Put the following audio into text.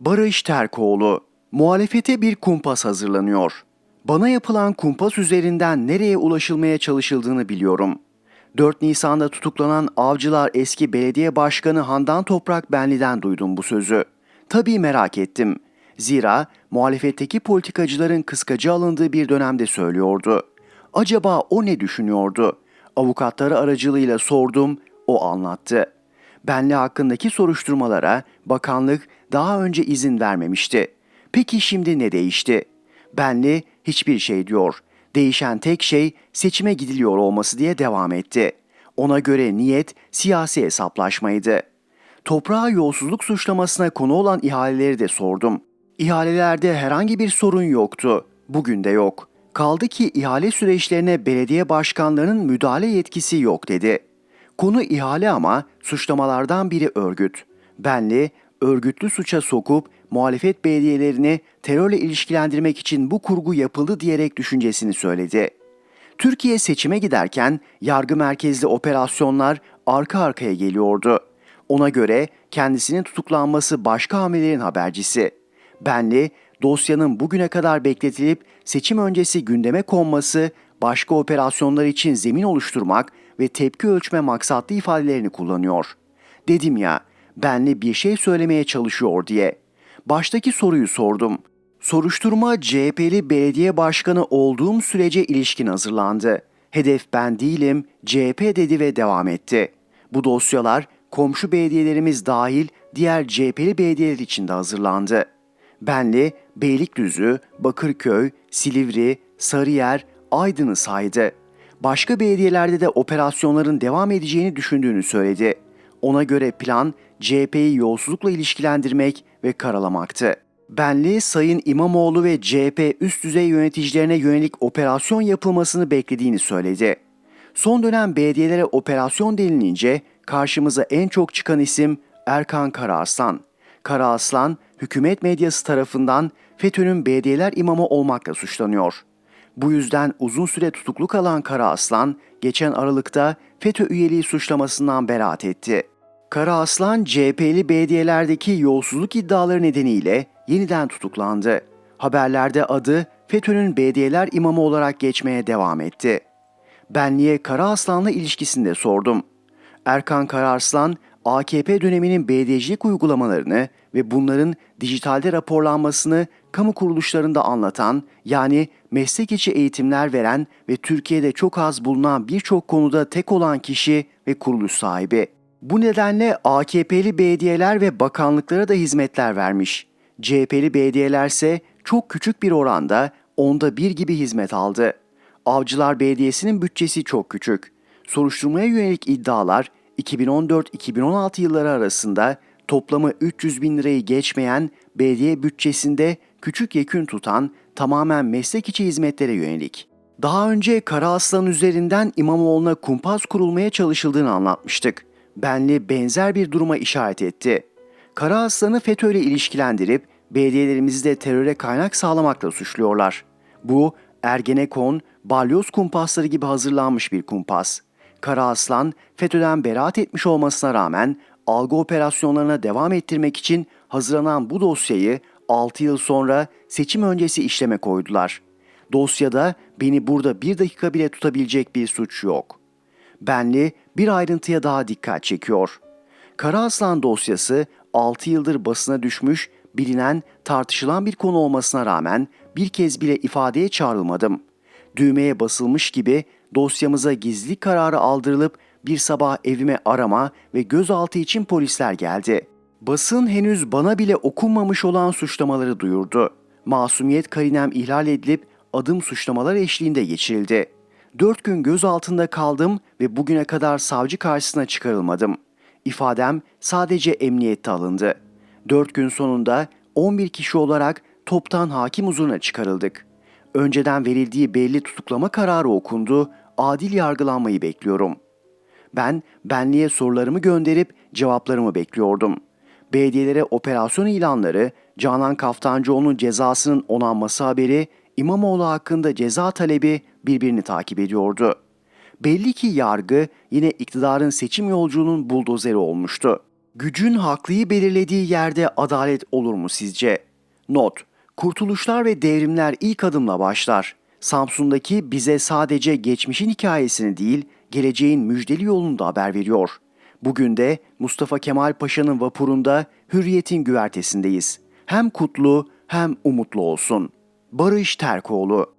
Barış Terkoğlu, muhalefete bir kumpas hazırlanıyor. Bana yapılan kumpas üzerinden nereye ulaşılmaya çalışıldığını biliyorum. 4 Nisan'da tutuklanan Avcılar eski belediye başkanı Handan Toprak Benli'den duydum bu sözü. Tabii merak ettim. Zira muhalefetteki politikacıların kıskacı alındığı bir dönemde söylüyordu. Acaba o ne düşünüyordu? Avukatları aracılığıyla sordum, o anlattı. Benli hakkındaki soruşturmalara bakanlık daha önce izin vermemişti. Peki şimdi ne değişti? Benli hiçbir şey diyor. Değişen tek şey seçime gidiliyor olması diye devam etti. Ona göre niyet siyasi hesaplaşmaydı. Toprağa yolsuzluk suçlamasına konu olan ihaleleri de sordum. İhalelerde herhangi bir sorun yoktu. Bugün de yok. Kaldı ki ihale süreçlerine belediye başkanlarının müdahale yetkisi yok dedi. Konu ihale ama suçlamalardan biri örgüt. Benli, örgütlü suça sokup muhalefet belediyelerini terörle ilişkilendirmek için bu kurgu yapıldı diyerek düşüncesini söyledi. Türkiye seçime giderken yargı merkezli operasyonlar arka arkaya geliyordu. Ona göre kendisinin tutuklanması başka hamlelerin habercisi. Benli, dosyanın bugüne kadar bekletilip seçim öncesi gündeme konması, başka operasyonlar için zemin oluşturmak ve tepki ölçme maksatlı ifadelerini kullanıyor. Dedim ya, Benli bir şey söylemeye çalışıyor diye. Baştaki soruyu sordum. Soruşturma CHP'li belediye başkanı olduğum sürece ilişkin hazırlandı. Hedef ben değilim, CHP dedi ve devam etti. Bu dosyalar komşu belediyelerimiz dahil diğer CHP'li belediyeler için de hazırlandı. Benli, Beylikdüzü, Bakırköy, Silivri, Sarıyer, Aydın'ı saydı. Başka belediyelerde de operasyonların devam edeceğini düşündüğünü söyledi. Ona göre plan CHP'yi yolsuzlukla ilişkilendirmek ve karalamaktı. Benli, Sayın İmamoğlu ve CHP üst düzey yöneticilerine yönelik operasyon yapılmasını beklediğini söyledi. Son dönem belediyelere operasyon denilince karşımıza en çok çıkan isim Erkan Karaaslan. Karaaslan, hükümet medyası tarafından FETÖ'nün belediyeler imamı olmakla suçlanıyor. Bu yüzden uzun süre tutuklu kalan Karaaslan, geçen Aralık'ta FETÖ üyeliği suçlamasından beraat etti. Karaaslan, CHP'li belediyelerdeki yolsuzluk iddiaları nedeniyle yeniden tutuklandı. Haberlerde adı FETÖ'nün belediyeler imamı olarak geçmeye devam etti. Benli'ye Karaaslan'la ilişkisini de sordum. Erkan Karaaslan, AKP döneminin belediyecilik uygulamalarını ve bunların dijitalde raporlanmasını kamu kuruluşlarında anlatan, yani meslek içi eğitimler veren ve Türkiye'de çok az bulunan birçok konuda tek olan kişi ve kuruluş sahibi. Bu nedenle AKP'li belediyeler ve bakanlıklara da hizmetler vermiş. CHP'li belediyelerse çok küçük bir oranda onda bir gibi hizmet aldı. Avcılar Belediyesi'nin bütçesi çok küçük. Soruşturmaya yönelik iddialar 2014-2016 yılları arasında toplamı 300 bin lirayı geçmeyen belediye bütçesinde küçük yekün tutan tamamen meslek içi hizmetlere yönelik. Daha önce Kara Aslan üzerinden İmamoğlu'na kumpas kurulmaya çalışıldığını anlatmıştık. Benli benzer bir duruma işaret etti. Kara Aslan'ı FETÖ ile ilişkilendirip belediyelerimizi de teröre kaynak sağlamakla suçluyorlar. Bu Ergenekon, balyoz kumpasları gibi hazırlanmış bir kumpas. Kara Aslan, FETÖ'den beraat etmiş olmasına rağmen algı operasyonlarına devam ettirmek için hazırlanan bu dosyayı 6 yıl sonra seçim öncesi işleme koydular. Dosyada beni burada bir dakika bile tutabilecek bir suç yok. Benli bir ayrıntıya daha dikkat çekiyor. Kara Aslan dosyası 6 yıldır basına düşmüş, bilinen, tartışılan bir konu olmasına rağmen bir kez bile ifadeye çağrılmadım. Düğmeye basılmış gibi dosyamıza gizlilik kararı aldırılıp bir sabah evime arama ve gözaltı için polisler geldi. Basın henüz bana bile okunmamış olan suçlamaları duyurdu. Masumiyet karinem ihlal edilip adım suçlamalar eşliğinde geçirildi. Dört gün gözaltında kaldım ve bugüne kadar savcı karşısına çıkarılmadım. İfadem sadece emniyette alındı. Dört gün sonunda 11 kişi olarak toptan hakim huzuruna çıkarıldık. Önceden verildiği belli tutuklama kararı okundu, adil yargılanmayı bekliyorum. Ben benliğe sorularımı gönderip cevaplarımı bekliyordum. Belediyelere operasyon ilanları, Canan Kaftancıoğlu'nun cezasının onanması haberi, İmamoğlu hakkında ceza talebi birbirini takip ediyordu. Belli ki yargı yine iktidarın seçim yolculuğunun buldozeri olmuştu. Gücün haklıyı belirlediği yerde adalet olur mu sizce? Not: Kurtuluşlar ve devrimler ilk adımla başlar. Samsun'daki bize sadece geçmişin hikayesini değil, geleceğin müjdeli yolunu da haber veriyor. Bugün de Mustafa Kemal Paşa'nın vapurunda hürriyetin güvertesindeyiz. Hem kutlu hem umutlu olsun. Barış Terkoğlu